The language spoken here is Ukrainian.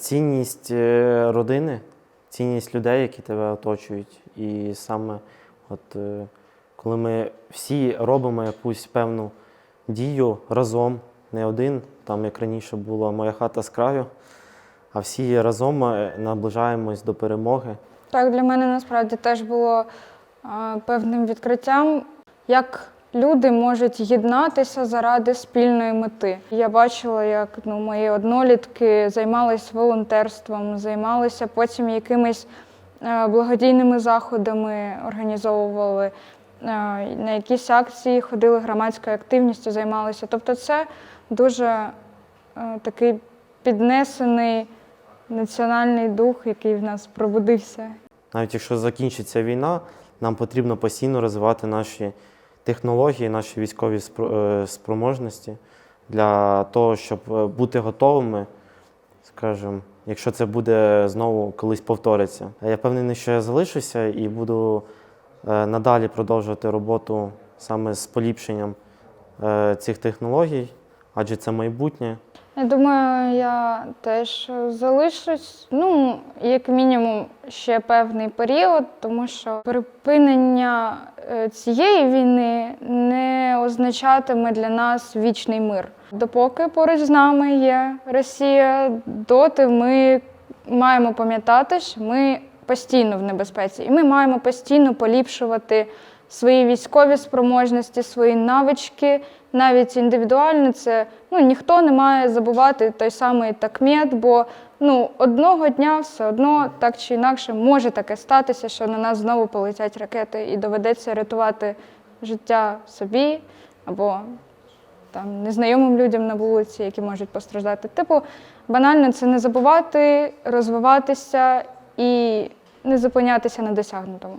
Цінність е, родини, цінність людей, які тебе оточують. І саме, от, е, коли ми всі робимо якусь певну дію разом, не один, там як раніше була моя хата з краю, а всі разом е, наближаємось до перемоги. Так, для мене насправді теж було певним відкриттям, як люди можуть єднатися заради спільної мети. Я бачила, як ну, мої однолітки займалися волонтерством, займалися потім якимись е, благодійними заходами, організовували е, на якісь акції, ходили громадською активністю, займалися. Тобто, це дуже е, такий піднесений національний дух, який в нас пробудився. Навіть якщо закінчиться війна, нам потрібно постійно розвивати наші технології, наші військові е, спроможності для того, щоб е, бути готовими, скажімо, якщо це буде знову колись повториться. Я впевнений, що я залишуся і буду е, надалі продовжувати роботу саме з поліпшенням цих технологій, адже це майбутнє. Я думаю, я теж залишусь, ну, як мінімум, ще певний період, тому що припинення цієї війни не означатиме для нас вічний мир. Допоки поруч з нами є Росія, доти ми маємо пам'ятати, що ми постійно в небезпеці, і ми маємо постійно поліпшувати свої військові спроможності, свої навички, навіть індивідуально це ну ніхто не має забувати той самий такмет, бо ну одного дня все одно так чи інакше може таке статися, що на нас знову полетять ракети, і доведеться рятувати життя собі або там незнайомим людям на вулиці, які можуть постраждати. Типу, банально це не забувати, розвиватися і не зупинятися на досягнутому.